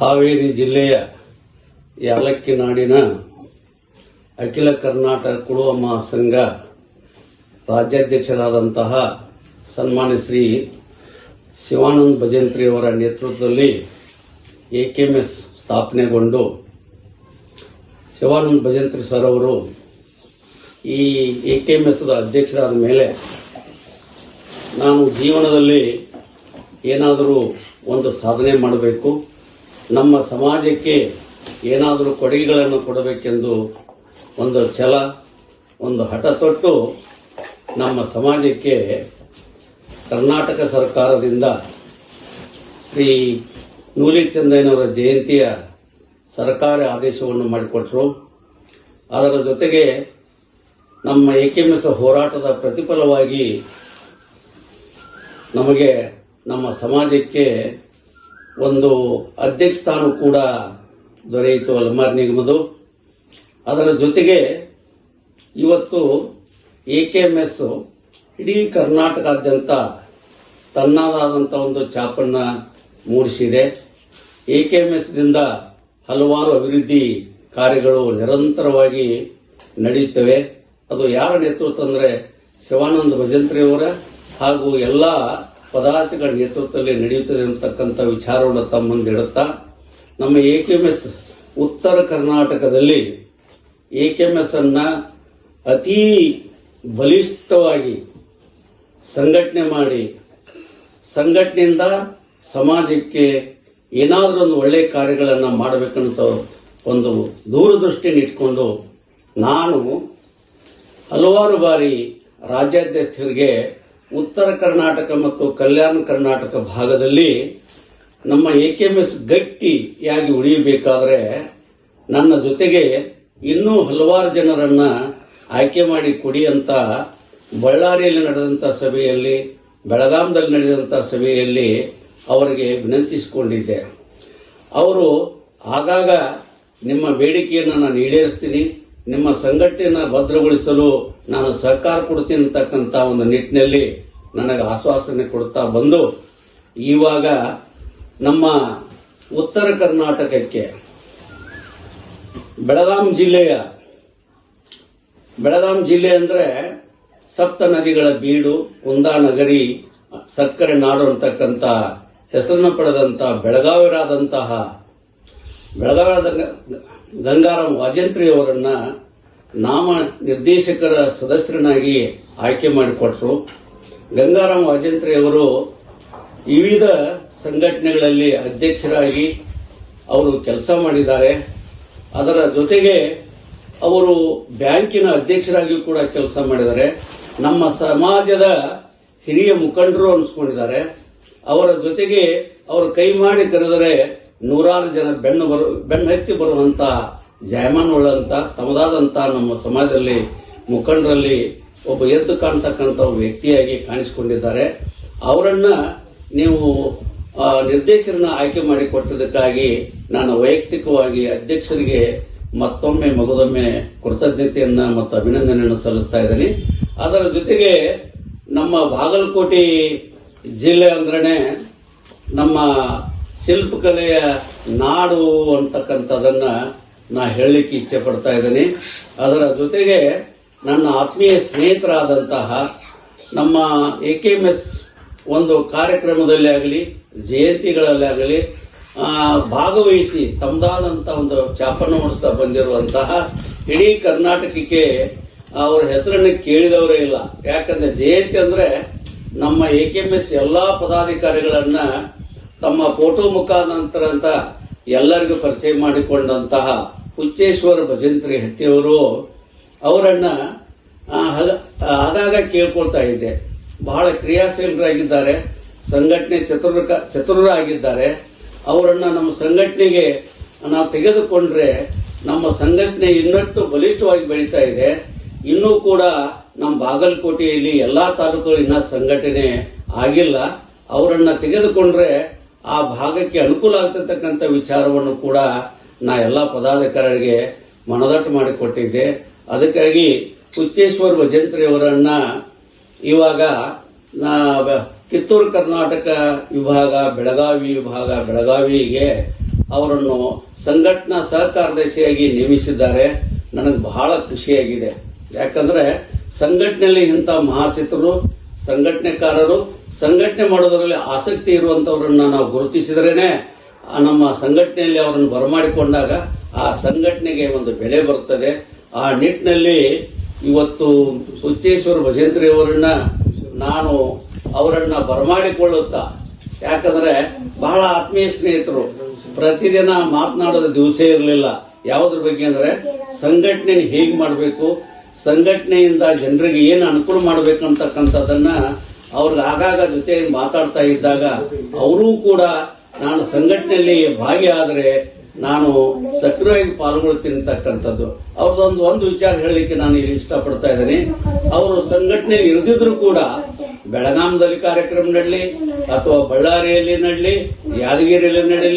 ಹಾವೇರಿ ಜಿಲ್ಲೆಯ ಯಾಲಕ್ಕಿ ನಾಡಿನ ಅಖಿಲ ಕರ್ನಾಟಕ ಕುಳುವ ಮಹಾಸಂಘ ರಾಜ್ಯಾಧ್ಯಕ್ಷರಾದಂತಹ ಸನ್ಮಾನ್ಯ ಶ್ರೀ ಶಿವಾನಂದ್ ಭಜಂತ್ರಿ ಅವರ ನೇತೃತ್ವದಲ್ಲಿ ಎಕೆಎಂಎಸ್ ಸ್ಥಾಪನೆಗೊಂಡು ಶಿವಾನಂದ ಭಜಂತ್ರಿ ಸರ್ ಅವರು ಈ ಎಕೆಎಂಎಸ್ ಅಧ್ಯಕ್ಷರಾದ ಮೇಲೆ ನಾನು ಜೀವನದಲ್ಲಿ ಏನಾದರೂ ಒಂದು ಸಾಧನೆ ಮಾಡಬೇಕು. ನಮ್ಮ ಸಮಾಜಕ್ಕೆ ಏನಾದರೂ ಕೊಡುಗೆಗಳನ್ನು ಕೊಡಬೇಕೆಂದು ಒಂದು ಛಲ, ಒಂದು ಹಠ ತೊಟ್ಟು ನಮ್ಮ ಸಮಾಜಕ್ಕೆ ಕರ್ನಾಟಕ ಸರ್ಕಾರದಿಂದ ಶ್ರೀ ನೂಲಿ ಚಂದಯ್ಯನವರ ಜಯಂತಿಯ ಸರ್ಕಾರಿ ಆದೇಶವನ್ನು ಮಾಡಿಕೊಟ್ರು. ಅದರ ಜೊತೆಗೆ ನಮ್ಮ ಎಕೆಎಂಎಸ್ ಹೋರಾಟದ ಪ್ರತಿಫಲವಾಗಿ ನಮಗೆ ನಮ್ಮ ಸಮಾಜಕ್ಕೆ ಒಂದು ಅಧ್ಯಕ್ಷ ಸ್ಥಾನ ಕೂಡ ದೊರೆಯಿತು ಅಲ್ಮಾರ್ ನಿಗಮದು. ಅದರ ಜೊತೆಗೆ ಇವತ್ತು ಎ ಕೆ ಎಂ ಎಸ್ ಇಡೀ ಕರ್ನಾಟಕಾದ್ಯಂತ ತನ್ನದಾದಂಥ ಒಂದು ಛಾಪನ್ನ ಮೂಡಿಸಿದೆ. ಎ ಕೆ ಎಂ ಎಸ್ದಿಂದ ಹಲವಾರು ಅಭಿವೃದ್ಧಿ ಕಾರ್ಯಗಳು ನಿರಂತರವಾಗಿ ನಡೆಯುತ್ತವೆ. ಅದು ಯಾರ ನೇತೃತ್ವ ಅಂದರೆ ಶಿವಾನಂದ ಭಜಂತ್ರಿಯವರ ಹಾಗೂ ಎಲ್ಲ ಪದಾರ್ಥಗಳ ನೇತೃತ್ವದಲ್ಲಿ ನಡೆಯುತ್ತದೆ ಅಂತಕ್ಕಂಥ ವಿಚಾರವನ್ನು ತಮ್ಮ ಮುಂದೆ ಇಡುತ್ತಾ, ನಮ್ಮ ಎಕೆಎಂಎಸ್ ಉತ್ತರ ಕರ್ನಾಟಕದಲ್ಲಿ ಎಕೆಎಂಎಸ್ ಅನ್ನ ಅತೀ ಬಲಿಷ್ಠವಾಗಿ ಸಂಘಟನೆ ಮಾಡಿ, ಸಂಘಟನೆಯಿಂದ ಸಮಾಜಕ್ಕೆ ಏನಾದರೂ ಒಂದು ಒಳ್ಳೆಯ ಕಾರ್ಯಗಳನ್ನು ಮಾಡಬೇಕಂತ ಒಂದು ದೂರದೃಷ್ಟಿಯನ್ನು ಇಟ್ಕೊಂಡು ನಾನು ಹಲವಾರು ಬಾರಿ ರಾಜ್ಯಾಧ್ಯಕ್ಷರಿಗೆ ಉತ್ತರ ಕರ್ನಾಟಕ ಮತ್ತು ಕಲ್ಯಾಣ ಕರ್ನಾಟಕ ಭಾಗದಲ್ಲಿ ನಮ್ಮ ಎಕೆಎಂಎಸ್ ಗಟ್ಟಿಯಾಗಿ ಉಳಿಯಬೇಕಾದ್ರೆ ನನ್ನ ಜೊತೆಗೆ ಇನ್ನೂ ಹಲವಾರು ಜನರನ್ನ ಆಯ್ಕೆ ಮಾಡಿ ಕೊಡಿ ಅಂತ ಬಳ್ಳಾರಿಯಲ್ಲಿ ನಡೆದಂತ ಸಭೆಯಲ್ಲಿ, ಬೆಳಗಾಂದಲ್ಲಿ ನಡೆದಂತ ಸಭೆಯಲ್ಲಿ ಅವರಿಗೆ ವಿನಂತಿಸಿಕೊಂಡಿದ್ದೆ. ಅವರು ಆಗಾಗ ನಿಮ್ಮ ಬೇಡಿಕೆಯನ್ನು ನಾನು ಈಡೇರಿಸ್ತೀನಿ. ನಿಮ್ಮ ಸಂಘಟನೆಯನ್ನು ಭದ್ರಗೊಳಿಸಲು ನಾನು ಸಹಕಾರ ಕೊಡ್ತೀನಿ ಅಂತಕ್ಕಂಥ ಒಂದು ನಿಟ್ಟಿನಲ್ಲಿ ನನಗೆ ಆಶ್ವಾಸನೆ ಕೊಡ್ತಾ ಬಂದು, ಇವಾಗ ನಮ್ಮ ಉತ್ತರ ಕರ್ನಾಟಕಕ್ಕೆ ಬೆಳಗಾಂ ಜಿಲ್ಲೆಯ, ಬೆಳಗಾಂ ಜಿಲ್ಲೆ ಅಂದ್ರೆ ಸಪ್ತ ನದಿಗಳ ಬೀಡು ಕುಂದಾನಗರಿ ಸಕ್ಕರೆ ನಾಡು ಅಂತಕ್ಕಂಥ ಹೆಸರನ್ನು ಪಡೆದಂಥ ಬೆಳಗಾವಿರಾದಂತಹ ಬೆಳಗಾವಿದ ಗಂಗಾರಾಮ್ ವಾಜಂತ್ರಿ ಅವರನ್ನ ನಾಮ ನಿರ್ದೇಶಕರ ಸದಸ್ಯರನ್ನಾಗಿ ಆಯ್ಕೆ ಮಾಡಿಕೊಟ್ರು. ಗಂಗಾರಾಮ್ ವಾಜಂತ್ರಿ ಅವರು ವಿವಿಧ ಸಂಘಟನೆಗಳಲ್ಲಿ ಅಧ್ಯಕ್ಷರಾಗಿ ಅವರು ಕೆಲಸ ಮಾಡಿದ್ದಾರೆ. ಅದರ ಜೊತೆಗೆ ಅವರು ಬ್ಯಾಂಕಿನ ಅಧ್ಯಕ್ಷರಾಗಿಯೂ ಕೂಡ ಕೆಲಸ ಮಾಡಿದ್ದಾರೆ. ನಮ್ಮ ಸಮಾಜದ ಹಿರಿಯ ಮುಖಂಡರು ಅನಿಸ್ಕೊಂಡಿದ್ದಾರೆ. ಅವರ ಜೊತೆಗೆ ಅವರು ಕೈ ಮಾಡಿ ಕರೆದರೆ ನೂರಾರು ಜನ ಬೆನ್ನು ಬರು ಬೆನ್ನತ್ತಿ ಬರುವಂತ ಜಾಯಮಾನವುಳ್ಳಂತ ತಮ್ಮದಾದಂತ ನಮ್ಮ ಸಮಾಜದಲ್ಲಿ ಮುಖಂಡರಲ್ಲಿ ಒಬ್ಬ ಎದ್ದು ಕಾಣ್ತಕ್ಕಂಥ ವ್ಯಕ್ತಿಯಾಗಿ ಕಾಣಿಸಿಕೊಂಡಿದ್ದಾರೆ. ಅವರನ್ನ ನೀವು ನಿರ್ದೇಶಕರನ್ನ ಆಯ್ಕೆ ಮಾಡಿಕೊಟ್ಟದಕ್ಕಾಗಿ ನಾನು ವೈಯಕ್ತಿಕವಾಗಿ ಅಧ್ಯಕ್ಷರಿಗೆ ಮತ್ತೊಮ್ಮೆ ಮಗದೊಮ್ಮೆ ಕೃತಜ್ಞತೆಯನ್ನ ಮತ್ತು ಅಭಿನಂದನೆಯನ್ನು ಸಲ್ಲಿಸ್ತಾ ಇದ್ದೀನಿ. ಅದರ ಜೊತೆಗೆ ನಮ್ಮ ಬಾಗಲಕೋಟೆ ಜಿಲ್ಲೆ ಅಂದ್ರೆ ನಮ್ಮ ಶಿಲ್ಪಕಲೆಯ ನಾಡು ಅಂತಕ್ಕಂಥದನ್ನ ನಾ ಹೇಳಲಿಕ್ಕೆ ಇಚ್ಛೆ ಪಡ್ತಾ ಇದ್ದೀನಿ. ಅದರ ಜೊತೆಗೆ ನನ್ನ ಆತ್ಮೀಯ ಸ್ನೇಹಿತರಾದಂತಹ ನಮ್ಮ ಎ ಕೆಎಂಎಸ್ ಒಂದು ಕಾರ್ಯಕ್ರಮದಲ್ಲಿ ಆಗಲಿ, ಜಯಂತಿಗಳಲ್ಲಿ ಆಗಲಿ ಭಾಗವಹಿಸಿ ತಮ್ಮದಾದಂಥ ಒಂದು ಚಾಪನ್ನು ಮೂಡಿಸ್ತಾ ಬಂದಿರುವಂತಹ ಇಡೀ ಕರ್ನಾಟಕಕ್ಕೆ ಅವರ ಹೆಸರನ್ನು ಕೇಳಿದವರೇ ಇಲ್ಲ. ಯಾಕಂದ್ರೆ ಜಯಂತಿ ಅಂದ್ರೆ ನಮ್ಮ ಎ ಕೆಎಂಎಸ್ ಎಲ್ಲಾ ಪದಾಧಿಕಾರಿಗಳನ್ನ ತಮ್ಮ ಫೋಟೋ ಮುಖಾಂತರ ಅಂತ ಎಲ್ಲರಿಗೂ ಪರಿಚಯ ಮಾಡಿಕೊಂಡಂತಹ ಹುಚ್ಚೇಶ್ವರ ಭಜಂತ್ರಿ ಹಟ್ಟಿಯವರು, ಅವರನ್ನ ಆಗಾಗ ಕೇಳ್ಕೊಳ್ತಾ ಇದ್ದೆ. ಬಹಳ ಕ್ರಿಯಾಶೀಲರಾಗಿದ್ದಾರೆ, ಸಂಘಟನೆ ಚತುರ ಚತುರರಾಗಿದ್ದಾರೆ. ಅವರನ್ನ ನಮ್ಮ ಸಂಘಟನೆಗೆ ನಾವು ತೆಗೆದುಕೊಂಡ್ರೆ ನಮ್ಮ ಸಂಘಟನೆ ಇನ್ನಷ್ಟು ಬಲಿಷ್ಠವಾಗಿ ಬೆಳೀತಾ ಇದೆ. ಇನ್ನೂ ಕೂಡ ನಮ್ಮ ಬಾಗಲಕೋಟೆಯಲ್ಲಿ ಎಲ್ಲಾ ತಾಲೂಕುಗಳು ಸಂಘಟನೆ ಆಗಿಲ್ಲ. ಅವರನ್ನ ತೆಗೆದುಕೊಂಡ್ರೆ ಆ ಭಾಗಕ್ಕೆ ಅನುಕೂಲ ಆಗ್ತಿರ್ತಕ್ಕಂಥ ವಿಚಾರವನ್ನು ಕೂಡ ನಾ ಎಲ್ಲ ಪದಾಧಿಕಾರಿಗೆ ಮನದಟ್ಟು ಮಾಡಿಕೊಟ್ಟಿದ್ದೆ ಅದಕ್ಕಾಗಿ ಉಚ್ಚೇಶ್ವರ್ ಭಜಂತ್ರಿ ಅವರನ್ನ ಇವಾಗ ನಾ- ಕಿತ್ತೂರು ಕರ್ನಾಟಕ ವಿಭಾಗ, ಬೆಳಗಾವಿ ವಿಭಾಗ, ಬೆಳಗಾವಿಗೆ ಅವರನ್ನು ಸಂಘಟನಾ ಸಹ ಕಾರ್ಯದರ್ಶಿಯಾಗಿ ನೇಮಿಸಿದ್ದಾರೆ. ನನಗೆ ಬಹಳ ಖುಷಿಯಾಗಿದೆ. ಯಾಕಂದ್ರೆ ಸಂಘಟನೆಯಲ್ಲಿ ಇಂಥ ಮಹಾಸಿತರು ಸಂಘಟನೆಕಾರರು ಸಂಘಟನೆ ಮಾಡೋದರಲ್ಲಿ ಆಸಕ್ತಿ ಇರುವಂತವರನ್ನ ನಾವು ಗುರುತಿಸಿದ್ರೇನೆ ನಮ್ಮ ಸಂಘಟನೆಯಲ್ಲಿ ಅವರನ್ನು ಬರಮಾಡಿಕೊಂಡಾಗ ಆ ಸಂಘಟನೆಗೆ ಒಂದು ಬೆಲೆ ಬರುತ್ತದೆ. ಆ ನಿಟ್ಟಿನಲ್ಲಿ ಇವತ್ತು ಸುಚ್ಚೇಶ್ವರ ಭಜೇಂದ್ರಿ ಅವರನ್ನ ನಾನು ಅವರನ್ನ ಬರಮಾಡಿಕೊಳ್ಳುತ್ತಾ, ಯಾಕಂದ್ರೆ ಬಹಳ ಆತ್ಮೀಯ ಸ್ನೇಹಿತರು, ಪ್ರತಿದಿನ ಮಾತನಾಡೋದ ದಿವಸ ಇರಲಿಲ್ಲ. ಯಾವುದ್ರ ಬಗ್ಗೆ ಅಂದ್ರೆ ಸಂಘಟನೆ ಹೇಗೆ ಮಾಡಬೇಕು ಸಂಘಟನೆಯಿಂದ ಜನರಿಗೆ ಏನು ಅನುಕೂಲ ಮಾಡಬೇಕಂತಕ್ಕಂಥದ್ದನ್ನ ಅವ್ರಿಗೆ ಆಗಾಗ ಜೊತೆ ಮಾತಾಡ್ತಾ ಇದ್ದಾಗ ಅವರೂ ಕೂಡ ನಾನು ಸಂಘಟನೆಯಲ್ಲಿ ಭಾಗಿಯಾದರೆ ನಾನು ಸಕ್ರಿಯವಾಗಿ ಪಾಲ್ಗೊಳ್ತೀನಿ ಅಂತಕ್ಕಂಥದ್ದು ಅವ್ರದ್ದೊಂದು ಒಂದು ವಿಚಾರ ಹೇಳಲಿಕ್ಕೆ ನಾನು ಇಲ್ಲಿ ಇಷ್ಟಪಡ್ತಾ ಇದ್ದೀನಿ. ಅವರು ಸಂಘಟನೆಯಲ್ಲಿ ಇರದಿದ್ರು ಕೂಡ ಬೆಳಗಾಮದಲ್ಲಿ ಕಾರ್ಯಕ್ರಮ ನಡಲಿ ಅಥವಾ ಬಳ್ಳಾರಿಯಲ್ಲಿ ನಡಲಿ, ಯಾದಗಿರಿಯಲ್ಲಿ ನಡಲಿ